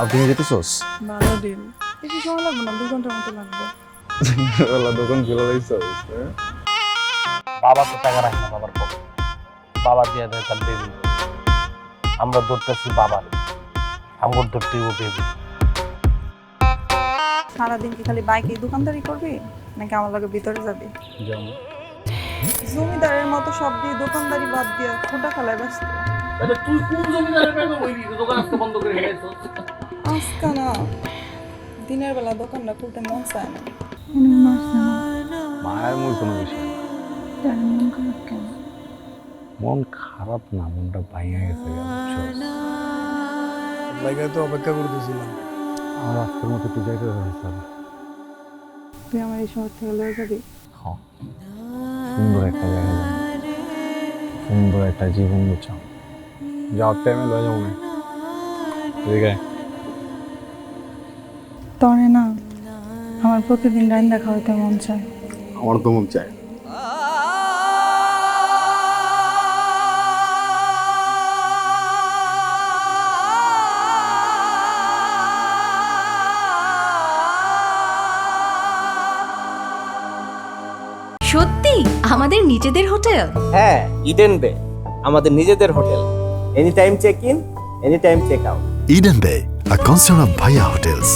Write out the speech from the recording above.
আপনি যেতেছোস ভালো দিন। বেশি সময় লাগবে না দু ঘণ্টার মতো লাগবে। দোকান খুলে লাইছস বাবা তো টাকা রাখে না বাবার পক্ষে বাবা দিয়ে দেয় তার বেবি আমরা ধরতেছি বাবার। আমার ধরতেই ও বেবি সারাদিন কি খালি বাইকে দোকানদারি করবি নাকি আমার লগে ভিতরে যাবি? যেমন জমিদারের মতো সব দিয়ে দোকানদারি বাদ দিয়ে ফোটা খেলায় ব্যস্ত। তুই কোন জমিদারের দোকান আজকে বন্ধ করে আজকা না দিনের বেলা দোকানটা খুলতে মন চায় না। মায়ের মূল কোনো বিষয় না। মন খারাপ না মনটা ভাঙা গেছে গা, তো অপেক্ষা করতেছিলাম। আমার আজকের মতো একটু যাইতে হবে স্যার। তুই আমার এই শহর থেকে লয়ে যাবি? হ্যাঁ। সুন্দর একটা জায়গা যাব। সুন্দর একটা জীবন বুঝাও যাওয়ার টাইমে লয়ে যাব না। ঠিক আছে? তরে না। আমার প্রতিদিন রান্না খাওয়াতে মন চায়। আমার তো মন চায়। সত্যি? আমাদের নিজেদের হোটেল? হ্যাঁ ইডেন বে। আমাদের নিজেদের hotel. Any time check in any time check out Eden Bay, a concern of Bhaya Hotels.